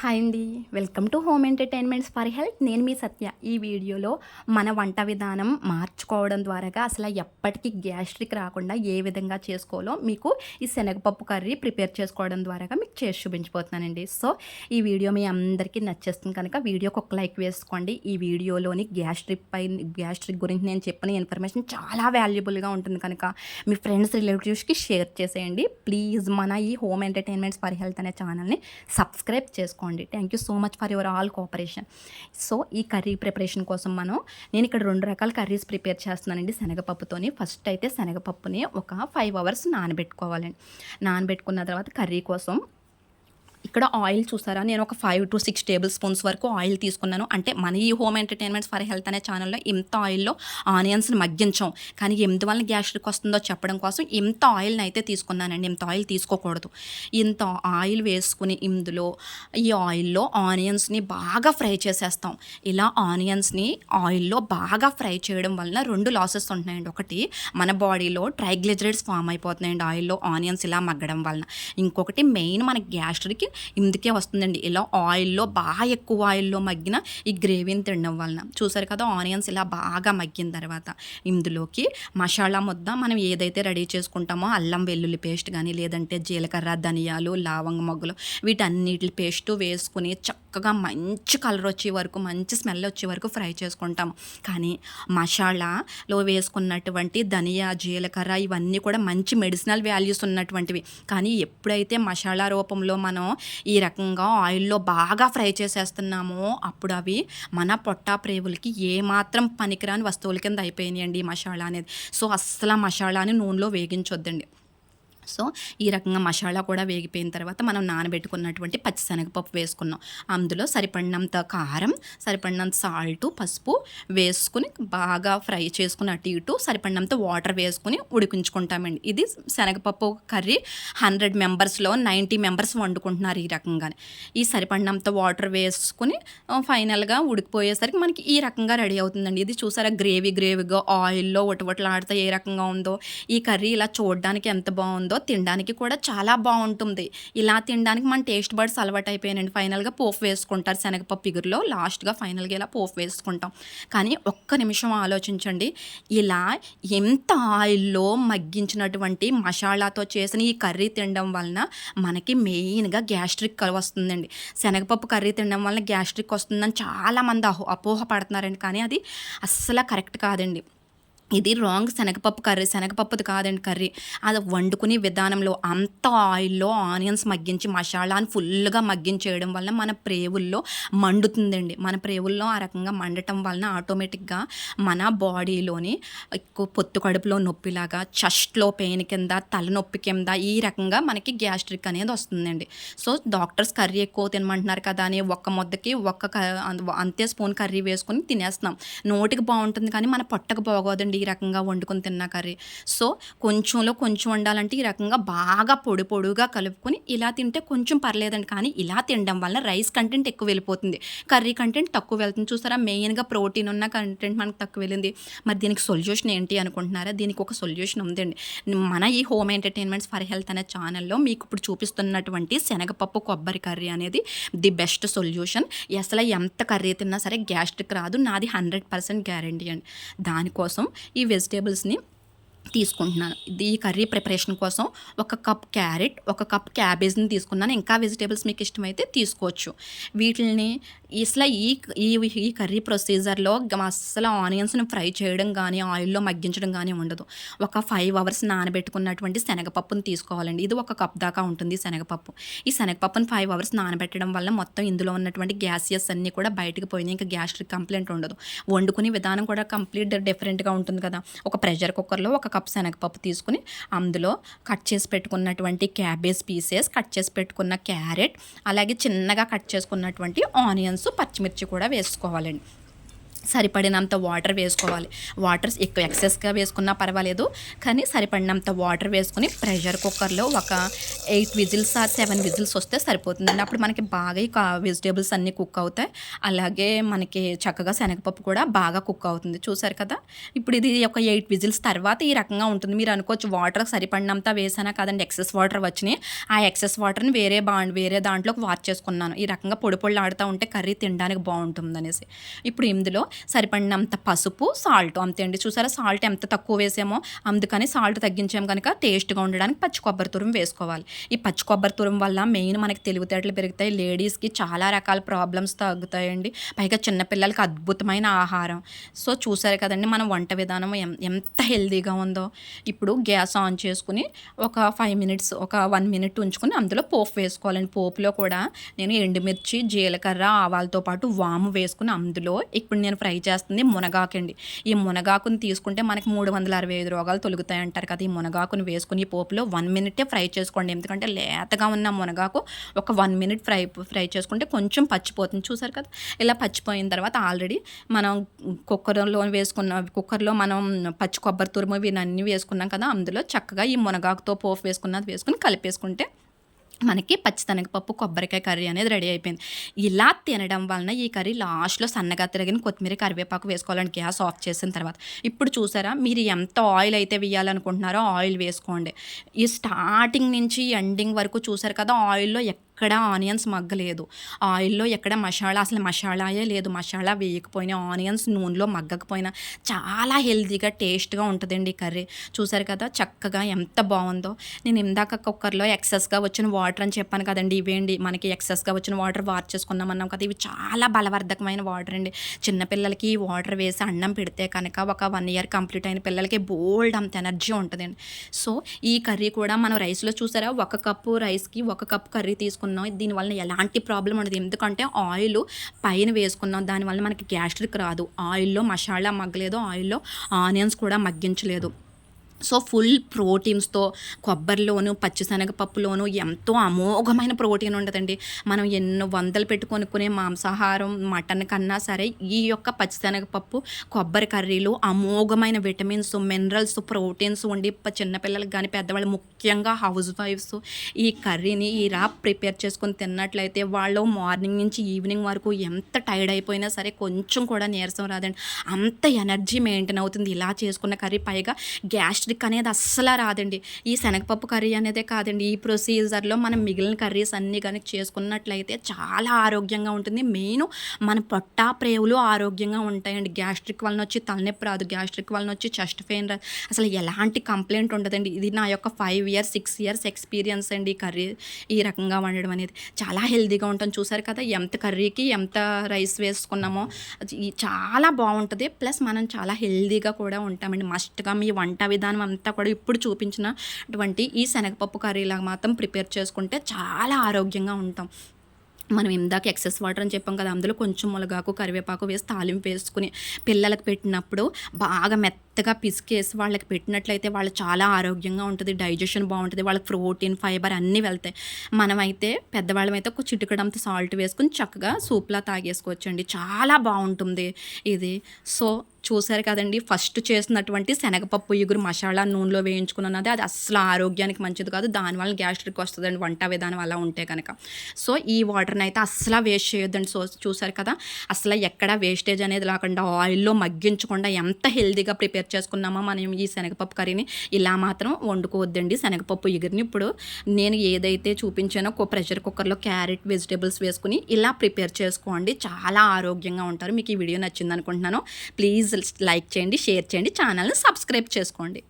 Hi అండి. Welcome to home entertainments for health. నేను మీ సత్య. ఈ వీడియోలో మన వంట విధానం మార్చుకోవడం ద్వారాగా అసలు ఎప్పటికీ గ్యాస్ట్రిక్ రాకుండా ఏ విధంగా చేసుకోవాలో మీకు ఈ శనగపప్పు కర్రీ ప్రిపేర్ చేసుకోవడం ద్వారాగా మీకు చేసి చూపించిపోతున్నానండి. సో ఈ వీడియో మీ అందరికీ నచ్చేస్తుంది కనుక వీడియోకి ఒక లైక్ వేసుకోండి. ఈ వీడియోలోని గ్యాస్ట్రిక్ పై గ్యాస్ట్రిక్ గురించి నేను చెప్పిన ఇన్ఫర్మేషన్ చాలా వాల్యుబుల్గా ఉంటుంది కనుక మీ ఫ్రెండ్స్ రిలేటివ్స్కి షేర్ చేసేయండి. ప్లీజ్ మన ఈ హోమ్ ఎంటర్టైన్మెంట్స్ ఫర్ హెల్త్ అనే ఛానల్ని సబ్స్క్రైబ్ చేసుకోండి. Thank you so much for your all cooperation so ఈ కర్రీ ప్రిపరేషన్ కోసం మనం నేను ఇక్కడ రెండు రకాల కర్రీస్ ప్రిపేర్ చేస్తున్నానండి శనగపప్పుతోని. ఫస్ట్ అయితే శనగపప్పుని ఒక ఫైవ్ అవర్స్ నానబెట్టుకోవాలండి. నానబెట్టుకున్న తర్వాత కర్రీ కోసం ఇక్కడ ఆయిల్ చూసారా? నేను ఒక five to six table spoons వరకు ఆయిల్ తీసుకున్నాను. అంటే మన ఈ హోమ్ ఎంటర్టైన్మెంట్స్ ఫర్ హెల్త్ అనే ఛానల్లో ఇంత ఆయిల్లో ఆనియన్స్ని మగ్గించాం. కానీ ఎందువల్ల గ్యాస్ట్రిక్ వస్తుందో చెప్పడం కోసం ఇంత ఆయిల్ని అయితే తీసుకున్నానండి. ఇంత ఆయిల్ తీసుకోకూడదు. ఇంత ఆయిల్ వేసుకుని ఇందులో ఈ ఆయిల్లో ఆనియన్స్ని బాగా ఫ్రై చేసేస్తాం. ఇలా ఆనియన్స్ని ఆయిల్లో బాగా ఫ్రై చేయడం వలన రెండు లాసెస్ ఉంటున్నాయండి. ఒకటి మన బాడీలో ట్రైగ్లిజరైడ్స్ ఫామ్ అయిపోతున్నాయండి ఆయిల్లో ఆనియన్స్ ఇలా మగ్గడం వలన. ఇంకొకటి మెయిన్ మన గ్యాస్ట్రిక్కి ఇందుకే వస్తుందండి. ఇలా ఆయిల్లో బాగా ఎక్కువ ఆయిల్లో మగ్గిన ఈ గ్రేవీని తినడం వలన. చూసారు కదా ఆనియన్స్ ఇలా బాగా మగ్గిన తర్వాత ఇందులోకి మసాలా ముద్ద మనం ఏదైతే రెడీ చేసుకుంటామో అల్లం వెల్లుల్లి పేస్ట్ కానీ లేదంటే జీలకర్ర ధనియాలు లవంగ మొగ్గలు వీటన్నిటి పేస్ట్ వేసుకుని చక్కగా మంచి కలర్ వచ్చే వరకు మంచి స్మెల్ వచ్చే వరకు ఫ్రై చేసుకుంటాం కానీ మసాలాలో వేసుకున్నటువంటి ధనియా జీలకర్ర ఇవన్నీ కూడా మంచి మెడిసినల్ వాల్యూస్ ఉన్నటువంటివి. కానీ ఎప్పుడైతే మసాలా రూపంలో మనం ఈ రకంగా ఆయిల్లో బాగా ఫ్రై చేసేస్తున్నామో అప్పుడు అవి మన పొట్టా ప్రేవులకి ఏమాత్రం పనికిరాని వస్తువుల కింద అయిపోయినాయండి ఈ మసాలా అనేది. సో అస్సలు ఆ మసాలాని నూనెలో వేగించొద్దండి. సో ఈ రకంగా మసాలా కూడా వేగిపోయిన తర్వాత మనం నానబెట్టుకున్నటువంటి పచ్చిశనగపప్పు వేసుకున్నాం. అందులో సరిపడినంత కారం సరిపడినంత సాల్ట్ పసుపు వేసుకుని బాగా ఫ్రై చేసుకుని అటు ఇటు సరిపడినంత వాటర్ వేసుకుని ఉడికించుకుంటామండి. ఇది శనగపప్పు కర్రీ హండ్రెడ్ మెంబర్స్లో నైంటీ మెంబర్స్ వండుకుంటున్నారు ఈ రకంగానే. ఈ సరిపడినంత వాటర్ వేసుకుని ఫైనల్గా ఉడికిపోయేసరికి మనకి ఈ రకంగా రెడీ అవుతుందండి. ఇది చూసారా గ్రేవీ గ్రేవీగా ఆయిల్లో ఒటవట్లాడితే ఏ రకంగా ఉందో. ఈ కర్రీ ఇలా చూడడానికి ఎంత బాగుందో తినడానికి కూడా చాలా బాగుంటుంది. ఇలా తినడానికి మన టేస్ట్ బర్డ్స్ అలవాటు అయిపోయానండి ఫైనల్గా పోఫ్ వేసుకుంటారు శనగపప్పు ఇగురులో. లాస్ట్గా ఫైనల్గా ఇలా పోఫ్ వేసుకుంటాం. కానీ ఒక్క నిమిషం ఆలోచించండి. ఇలా ఎంత ఆయిల్లో మగ్గించినటువంటి మసాలాతో చేసిన ఈ కర్రీ తినడం వలన మనకి మెయిన్గా గ్యాస్ట్రిక్ వస్తుందండి. శనగపప్పు కర్రీ తినడం వలన గ్యాస్ట్రిక్ వస్తుందని చాలామంది అహో అపోహ పడుతున్నారండి కానీ అది అస్సలు కరెక్ట్ కాదండి. ఇది రాంగ్ శనగపప్పు కర్రీ. శనగపప్పుది కాదండి కర్రీ. అది వండుకునే విధానంలో అంత ఆయిల్లో ఆనియన్స్ మగ్గించి మసాలాని ఫుల్గా మగ్గించేయడం వల్ల మన ప్రేవుల్లో మండుతుందండి. మన ప్రేవుల్లో ఆ రకంగా మండటం వలన ఆటోమేటిక్గా మన బాడీలోని ఎక్కువ పొత్తు కడుపులో నొప్పిలాగా చెస్ట్లో పెయిన్ కింద తలనొప్పి కింద ఈ రకంగా మనకి గ్యాస్ట్రిక్ అనేది వస్తుందండి. సో డాక్టర్స్ కర్రీ ఎక్కువ తినమంటున్నారు కదా అని ఒక్క ముద్దకి ఒక్క అంతే స్పూన్ కర్రీ వేసుకొని తినేస్తున్నాం. నోటికి బాగుంటుంది కానీ మన పొట్టకు బాగోదండి. ఈ రకంగా వండుకొని తిన్నా కర్రీ. సో కొంచెంలో కొంచెం వండాలంటే ఈ రకంగా బాగా పొడి పొడుగా కలుపుకొని ఇలా తింటే కొంచెం పర్లేదండి. కానీ ఇలా తినడం వల్ల రైస్ కంటెంట్ ఎక్కువ వెళ్ళిపోతుంది. కర్రీ కంటెంట్ తక్కువ వెళ్తుంది. చూసారా? మెయిన్గా ప్రోటీన్ ఉన్న కంటెంట్ మనకు తక్కువ వెళ్ళింది. మరి దీనికి సొల్యూషన్ ఏంటి అనుకుంటున్నారా? దీనికి ఒక సొల్యూషన్ ఉందండి. మన ఈ హోమ్ ఎంటర్టైన్మెంట్స్ ఫర్ హెల్త్ అనే ఛానల్లో మీకు ఇప్పుడు చూపిస్తున్నటువంటి శనగపప్పు కొబ్బరి కర్రీ అనేది ది బెస్ట్ సొల్యూషన్. అసలు ఎంత కర్రీ తిన్నా సరే గ్యాస్ట్రిక్ రాదు. నాది హండ్రెడ్ పర్సెంట్ గ్యారంటీ అండి. దానికోసం ఈ వెజిటేబుల్స్ని తీసుకుంటున్నాను. ఈ కర్రీ ప్రిపరేషన్ కోసం ఒక కప్ క్యారెట్ ఒక కప్ క్యాబేజ్ని తీసుకున్నాను. ఇంకా వెజిటేబుల్స్ మీకు ఇష్టమైతే తీసుకోవచ్చు. వీటిని ఇసలా ఈ ఈ ఈ కర్రీ ప్రొసీజర్లో అసలు ఆనియన్స్ని ఫ్రై చేయడం కానీ ఆయిల్లో మగ్గించడం కానీ ఉండదు. ఒక ఫైవ్ అవర్స్ నానబెట్టుకున్నటువంటి శనగపప్పును తీసుకోవాలండి. ఇది ఒక కప్ దాకా ఉంటుంది శనగపప్పు. ఈ శనగపప్పును ఫైవ్ అవర్స్ నానబెట్టడం వల్ల మొత్తం ఇందులో ఉన్నటువంటి గ్యాసియస్ అన్నీ కూడా బయటకు పోయినాయి. ఇంకా గ్యాస్ట్రిక్ కంప్లైంట్ ఉండదు. వండుకునే విధానం కూడా కంప్లీట్ డిఫరెంట్గా ఉంటుంది కదా. ఒక ప్రెషర్ కుక్కర్లో ఒక కప్ శనగపప్పు తీసుకుని అందులో కట్ చేసి పెట్టుకున్నటువంటి క్యాబేజ్ పీసెస్ కట్ చేసి పెట్టుకున్న క్యారెట్ అలాగే చిన్నగా కట్ చేసుకున్నటువంటి ఆనియన్స్ పచ్చిమిర్చి కూడా వేసుకోవాలండి. సరిపడినంత వాటర్ వేసుకోవాలి. వాటర్ ఎక్కువ ఎక్సెస్గా వేసుకున్నా పర్వాలేదు. కానీ సరిపడినంత వాటర్ వేసుకుని ప్రెషర్ కుక్కర్లో ఒక eight whistles or seven whistles వస్తే సరిపోతుందండి. అప్పుడు మనకి బాగా ఈ వెజిటేబుల్స్ అన్నీ కుక్ అవుతాయి. అలాగే మనకి చక్కగా శనగపప్పు కూడా బాగా కుక్ అవుతుంది. చూసారు కదా? ఇప్పుడు ఇది ఒక ఎయిట్ విజిల్స్ తర్వాత ఈ రకంగా ఉంటుంది. మీరు అనుకోవచ్చు వాటర్ సరిపడినంత వేసానా కదండి. ఎక్సెస్ వాటర్ వచ్చినాయి. ఆ ఎక్సెస్ వాటర్ని వేరే బా వేరే దాంట్లోకి వాచ్ చేసుకున్నాను. ఈ రకంగా పొడి పొడి ఆడుతూ ఉంటే కర్రీ తినడానికి బాగుంటుంది అనేసి ఇప్పుడు ఇందులో సరిపడినంత పసుపు సాల్ట్ అంతే అండి. చూసారా? సాల్ట్ ఎంత తక్కువ వేసామో అందుకని సాల్ట్ తగ్గించాం కనుక టేస్ట్గా ఉండడానికి పచ్చి కొబ్బరి తురుము వేసుకోవాలి. ఈ పచ్చి కొబ్బరి తురుము వల్ల మెయిన్ మనకి తెలివితేటలు పెరుగుతాయి. లేడీస్కి చాలా రకాల ప్రాబ్లమ్స్ తగ్గుతాయండి. పైగా చిన్నపిల్లలకి అద్భుతమైన ఆహారం. సో చూసారు కదండి మనం వంట విధానం ఎంత హెల్దీగా ఉందో. ఇప్పుడు గ్యాస్ ఆన్ చేసుకుని ఒక ఫైవ్ మినిట్స్ ఒక వన్ మినిట్ ఉంచుకుని అందులో పోపు వేసుకోవాలండి. పోపులో కూడా నేను ఎండుమిర్చి జీలకర్ర ఆవాలతో పాటు వాము వేసుకుని అందులో ఇప్పుడు నేను ఫ్రై చేస్తుంది మునగాకండి. ఈ మునగాకుని తీసుకుంటే మనకి మూడు వందల అరవై ఐదు రోగాలు తొలుగుతాయి అంటారు కదా. ఈ మునగాకుని వేసుకుని ఈ పోపులో వన్ మినిటే ఫ్రై చేసుకోండి. ఎందుకంటే లేతగా ఉన్న మునగాకు ఒక వన్ మినిట్ ఫ్రై ఫ్రై చేసుకుంటే కొంచెం పచ్చిపోతుంది. చూసారు కదా? ఇలా పచ్చిపోయిన తర్వాత ఆల్రెడీ మనం కుక్కర్లో వేసుకున్న కుక్కర్లో మనం పచ్చి కొబ్బరి తురుము ఇవన్నీ వేసుకున్నాం కదా. అందులో చక్కగా ఈ మునగాకుతో పోపు వేసుకున్నది వేసుకుని కలిపేసుకుంటే మనకి పచ్చిశనగపప్పు కొబ్బరికాయ కర్రీ అనేది రెడీ అయిపోయింది. ఇలా తినడం వలన ఈ కర్రీ లాస్ట్లో సన్నగా తిరిగిన కొత్తిమీర కరివేపాకు వేసుకోవాలని గ్యాస్ ఆఫ్ చేసిన తర్వాత. ఇప్పుడు చూసారా మీరు ఎంత ఆయిల్ అయితే వేయాలనుకుంటున్నారో ఆయిల్ వేసుకోండి. ఈ స్టార్టింగ్ నుంచి ఎండింగ్ వరకు చూసారు కదా ఆయిల్లో ఎక్కడ ఆనియన్స్ మగ్గలేదు. ఆయిల్లో ఎక్కడ మసాలా అసలు మసాలాయే లేదు. మసాలా వేయకపోయినా ఆనియన్స్ నూనెలో మగ్గకపోయినా చాలా హెల్తీగా టేస్ట్గా ఉంటుందండి ఈ కర్రీ. చూసారు కదా చక్కగా ఎంత బాగుందో. నేను ఇందాక కుక్కర్లో ఎక్సెస్గా వచ్చిన వాటర్ అని చెప్పాను కదండి ఇవేండి? మనకి ఎక్సెస్గా వచ్చిన వాటర్ వార్ చేసుకున్నామన్నాం కదా ఇవి చాలా బలవర్ధకమైన వాటర్ అండి. చిన్నపిల్లలకి ఈ వాటర్ వేసి అన్నం పెడితే కనుక ఒక వన్ ఇయర్ కంప్లీట్ అయిన పిల్లలకి బోల్డ్ అంత ఎనర్జీ ఉంటుందండి. సో ఈ కర్రీ కూడా మనం రైస్లో చూసారా? ఒక కప్పు రైస్కి ఒక కప్పు కర్రీ తీసుకున్నాం దీనివల్ల ఎలాంటి ప్రాబ్లం ఉండదు. ఎందుకంటే ఆయిల్ పైన వేసుకున్నాం. దానివల్ల మనకి గ్యాస్ట్రిక్ రాదు. ఆయిల్లో మసాలా మగ్గలేదు. ఆయిల్లో ఆనియన్స్ కూడా మగ్గించలేదు. సో ఫుల్ ప్రోటీన్స్తో కొబ్బరిలోను పచ్చిశనగపప్పులోను ఎంతో అమోఘమైన ప్రోటీన్ ఉంటుందండి మనం ఎన్నో వందలు పెట్టుకొనుకునే మాంసాహారం మటన్ కన్నా సరే ఈ యొక్క పచ్చిశనగపప్పు కొబ్బరి కర్రీలు అమోఘమైన విటమిన్స్ మినరల్స్ ప్రోటీన్స్ ఉండి చిన్నపిల్లలకు చిన్నపిల్లలకి కానీ పెద్దవాళ్ళు ముఖ్యంగా హౌస్ వైఫ్స్ ఈ కర్రీని ఇలా ప్రిపేర్ చేసుకొని తిన్నట్లయితే వాళ్ళు మార్నింగ్ నుంచి ఈవినింగ్ వరకు ఎంత టైర్డ్ అయిపోయినా సరే కొంచెం కూడా నీరసం రాదండి. అంత ఎనర్జీ మెయింటైన్ అవుతుంది. ఇలా చేసుకున్న కర్రీ పైగా గ్యాస్ట్రిక్ అనేది అస్సలు రాదండి. ఈ శనగపప్పు కర్రీ అనేదే కాదండి. ఈ ప్రొసీజర్లో మనం మిగిలిన కర్రీస్ అన్నీ కనుక చేసుకున్నట్లయితే చాలా ఆరోగ్యంగా ఉంటుంది. మెయిన్ మన పొట్ట ప్రేవులు ఆరోగ్యంగా ఉంటాయండి. గ్యాస్ట్రిక్ వలన వచ్చి తలనొప్పి రాదు. గ్యాస్ట్రిక్ వలన వచ్చి చెస్ట్ పెయిన్ రాదు. అసలు ఎలాంటి కంప్లైంట్ ఉండదండి. ఇది నా యొక్క five years six years experience అండి ఈ కర్రీ ఈ రకంగా వండడం అనేది. చాలా హెల్దీగా ఉంటాం. చూసారు కదా ఎంత కర్రీకి ఎంత రైస్ వేసుకున్నామో. చాలా బాగుంటుంది. ప్లస్ మనం చాలా హెల్తీగా కూడా ఉంటామండి. మస్ట్గా మీ వంట విధానం అంతా కూడా ఇప్పుడు చూపించిన అటువంటి ఈ శనగపప్పు కర్రీలాగా మాత్రం ప్రిపేర్ చేసుకుంటే చాలా ఆరోగ్యంగా ఉంటాం. మనం ఇందాక ఎక్సెస్ వాటర్ అని చెప్పాం కదా అందులో కొంచెం మునగాకు కరివేపాకు వేసి తాలింపు వేసుకుని పిల్లలకు పెట్టినప్పుడు బాగా మెత్త మెత్తగా పిసికేసి వాళ్ళకి పెట్టినట్లయితే వాళ్ళు చాలా ఆరోగ్యంగా ఉంటుంది డైజెషన్ బాగుంటుంది వాళ్ళకి ప్రోటీన్ ఫైబర్ అన్నీ వెళ్తాయి. మనమైతే పెద్దవాళ్ళమైతే ఒక చిటికడంత సాల్ట్ వేసుకుని చక్కగా సూప్లా తాగేసుకోవచ్చండి. చాలా బాగుంటుంది ఇది. సో చూసారు కదండి ఫస్ట్ చేసినటువంటి శనగపప్పు ఇగురు మసాలా నూనెలో వేయించుకున్నది అది అస్సలు ఆరోగ్యానికి మంచిది కాదు. దానివల్ల గ్యాస్ట్రిక్ వస్తుందండి వంట విధానం అలా ఉంటే కనుక సో ఈ వాటర్ని అయితే అస్సలు వేస్ట్ చేయొద్దండి. సో చూసారు కదా అసలు ఎక్కడ వేస్టేజ్ అనేది లేకుండా ఆయిల్లో మగ్గించకుండా ఎంత హెల్దీగా ప్రిపేర్ చేసుకున్నామో? మనం ఈ శనగపప్పు కర్రీని ఇలా మాత్రం వండుకోవద్దండి. శనగపప్పు ఎగిరిని ఇప్పుడు నేను ఏదైతే చూపించానో ఒక ప్రెషర్ కుక్కర్లో క్యారెట్ వెజిటేబుల్స్ వేసుకుని ఇలా ప్రిపేర్ చేసుకోండి. చాలా ఆరోగ్యంగా ఉంటారు. మీకు ఈ వీడియో నచ్చింది అనుకుంటున్నాను ప్లీజ్ లైక్ చేయండి షేర్ చేయండి ఛానల్ని సబ్స్క్రైబ్ చేసుకోండి.